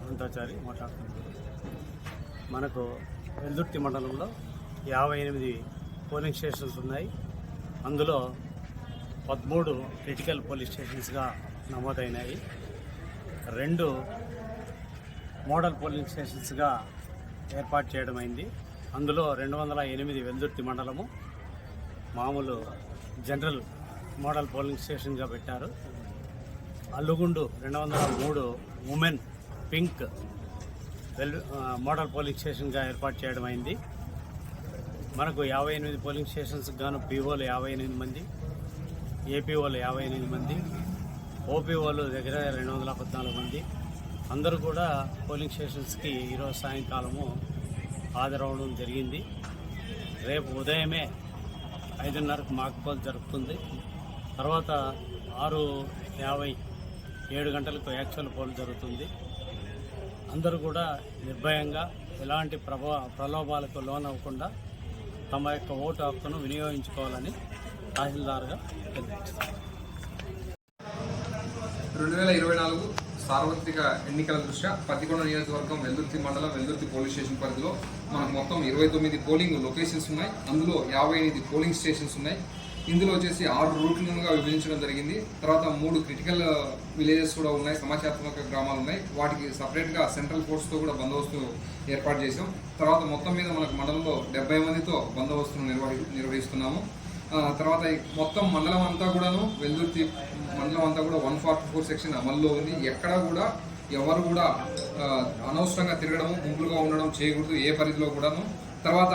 అనంతాచారి మాట్లాడుతున్నారు మనకు వెల్దుర్తి మండలంలో యాభై ఎనిమిది పోలింగ్ స్టేషన్స్ ఉన్నాయి. అందులో పదమూడు క్రిటికల్ పోలింగ్ స్టేషన్స్గా నమోదైనాయి. రెండు మోడల్ పోలింగ్ స్టేషన్స్గా ఏర్పాటు చేయడమైంది అందులో రెండు వందల ఎనిమిది వెల్దుర్తి మండలము మామూలు జనరల్ మోడల్ పోలింగ్ స్టేషన్గా పెట్టారు. అల్లుగుండు రెండు వందల మూడు women pink well model polling స్టేషన్గా ఏర్పాటు చేయడం అయింది. మనకు యాభై ఎనిమిది పోలింగ్ స్టేషన్స్కి గాను పీఓలు యాభై ఎనిమిది మంది ఏపీఓలు యాభై ఎనిమిది మంది ఓపీఓలు దగ్గర రెండు వందల పద్నాలుగు మంది. అందరూ కూడా పోలింగ్ స్టేషన్స్కి ఈరోజు సాయంకాలము హాజరవడం జరిగింది. రేపు ఉదయమే ఐదున్నరకు మాకపోల్ జరుగుతుంది తర్వాత ఆరు యాభై ఏడు గంటలకు యాక్చువల్ పోల్ జరుగుతుంది. అందరూ కూడా నిర్భయంగా ఎలాంటి ప్రభా ప్రలోభాలకు లోనవ్వకుండా తమ యొక్క ఓటు హక్కును వినియోగించుకోవాలని తహసీల్దార్గా రెండు వేల ఇరవై నాలుగు సార్వత్రిక ఎన్నికల దృష్ట్యా పత్తికొండ నియోజకవర్గం వెల్దుర్తి మండలం వెల్దుర్తి పోలీస్ స్టేషన్ పరిధిలో మనకు మొత్తం ఇరవై తొమ్మిది పోలింగ్ లొకేషన్స్ ఉన్నాయి. అందులో యాభై ఎనిమిది పోలింగ్ స్టేషన్స్ ఉన్నాయి. ఇందులో వచ్చేసి ఆరు రూట్లుగా విభజించడం జరిగింది. తర్వాత మూడు క్రిటికల్ విలేజెస్ uh, కూడా ఉన్నాయి. సమాచారాత్మక గ్రామాలు ఉన్నాయి. వాటికి సపరేట్గా సెంట్రల్ ఫోర్స్తో కూడా బందోబస్తు ఏర్పాటు చేసాం తర్వాత మొత్తం మీద మనకు మండలంలో డెబ్బై మందితో బందోబస్తును నిర్వహి నిర్వహిస్తున్నాము. తర్వాత మొత్తం మండలం అంతా కూడాను వెల్దుర్తి మండలం అంతా కూడా వన్ ఫార్టీ ఫోర్ సెక్షన్ అమల్లో ఉంది. ఎక్కడ కూడా ఎవరు కూడా అనవసరంగా తిరగడం గుంపులుగా ఉండడం చేయకూడదు ఏ పరిధిలో కూడాను. తర్వాత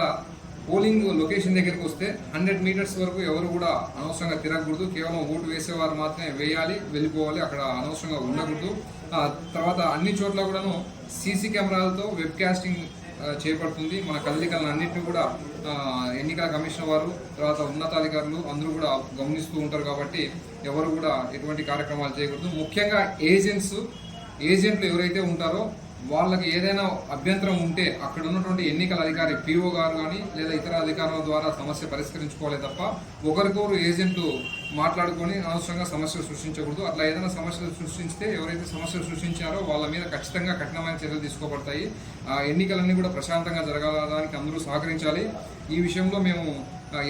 పోలింగ్ లొకేషన్ దగ్గరికి వస్తే హండ్రెడ్ మీటర్స్ వరకు ఎవరు కూడా అనవసరంగా తిరగకూడదు. కేవలం ఓటు వేసేవారు మాత్రమే వేయాలి వెళ్ళిపోవాలి అక్కడ అనవసరంగా ఉండకూడదు. తర్వాత అన్ని చోట్ల కూడాను సీసీ కెమెరాలతో వెబ్ కాస్టింగ్ చేపడుతుంది. మన కదలికలను అన్నింటినీ కూడా ఎన్నికల కమిషన్ వారు తర్వాత ఉన్నతాధికారులు అందరూ కూడా గమనిస్తూ ఉంటారు కాబట్టి ఎవరు కూడా ఎటువంటి కార్యక్రమాలు చేయకూడదు. ముఖ్యంగా ఏజెంట్స్ ఏజెంట్లు ఎవరైతే ఉంటారో వాళ్ళకి ఏదైనా అభ్యంతరం ఉంటే అక్కడ ఉన్నటువంటి ఎన్నికల అధికారి పిఓ గారు కానీ లేదా ఇతర అధికారుల ద్వారా సమస్య పరిష్కరించుకోవాలి తప్ప ఒకరికొకరు ఏజెంట్లు మాట్లాడుకొని అనవసరంగా సమస్యలు సృష్టించకూడదు. అట్లా ఏదైనా సమస్యలు సృష్టించితే ఎవరైతే సమస్యలు సృష్టించారో వాళ్ళ మీద ఖచ్చితంగా కఠినమైన చర్యలు తీసుకోబడతాయి. ఆ ఎన్నికలన్నీ కూడా ప్రశాంతంగా జరగడానికి అందరూ సహకరించాలి. ఈ విషయంలో మేము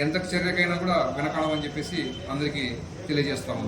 ఎంత చర్యకైనా కూడా వెనకాడమని చెప్పేసి అందరికీ తెలియజేస్తాము